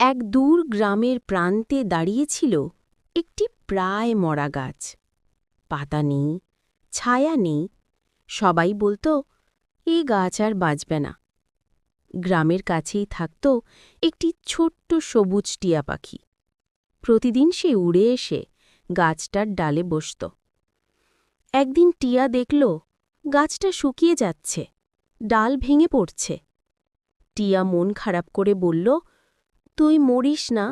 এক দূর গ্রামের প্রান্তে দাঁড়িয়েছিল একটি প্রায় মরা গাছ। পাতা নেই, ছায়া নেই। সবাই বলতো এই গাছ আর বাঁচবে না। গ্রামের কাছেই থাকত একটি ছোট্ট সবুজ টিয়া পাখি। প্রতিদিন সে উড়ে এসে গাছটার ডালে বসত। একদিন টিয়া দেখল, গাছটা শুকিয়ে যাচ্ছে, ডাল ভেঙে পড়ছে। টিয়া মন খারাপ করে বলল তুই মরিস না,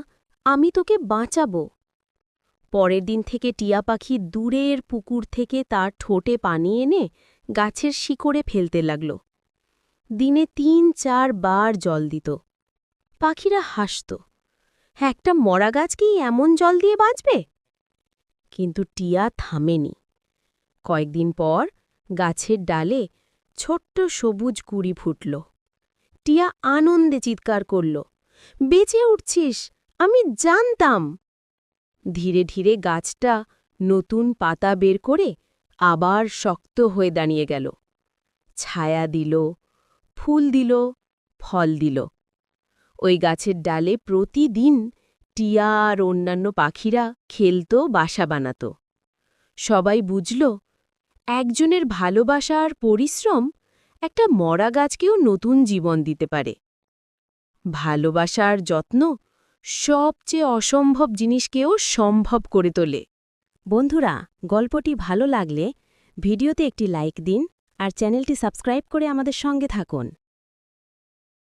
আমি তোকে বাঁচাবো। পরের দিন থেকে টিয়া পাখি দূরের পুকুর থেকে তার ঠোঁটে পানি এনে গাছের শিকড়ে ফেলতে লাগল। দিনে তিন, চার বার জল দিত। পাখিরা হাসত, একটা মরা গাছ কি এমন জল দিয়ে বাঁচবে? কিন্তু টিয়া থামেনি। কয়েকদিন পর গাছের ডালে ছোট্ট সবুজ কুড়ি ফুটল। টিয়া আনন্দে চিৎকার করল বেঁচে উঠছিস, আমি জানতাম। ধীরে ধীরে গাছটা নতুন পাতা বের করে আবার শক্ত হয়ে দাঁড়িয়ে গেল। ছায়া দিল, ফুল দিল, ফল দিল। ওই গাছের ডালে প্রতিদিন টিয়া আর অন্যান্য পাখিরা খেলত, বাসা বানাত। সবাই বুঝল, একজনের ভালোবাসা আর পরিশ্রম একটা মরা গাছকেও নতুন জীবন দিতে পারে। ভালোবাসা আর যত্ন সবচেয়ে অসম্ভব জিনিসকেও সম্ভব করে তোলে। বন্ধুরা, গল্পটি ভালো লাগলে ভিডিওতে একটি লাইক দিন আর চ্যানেলটি সাবস্ক্রাইব করে আমাদের সঙ্গে থাকুন।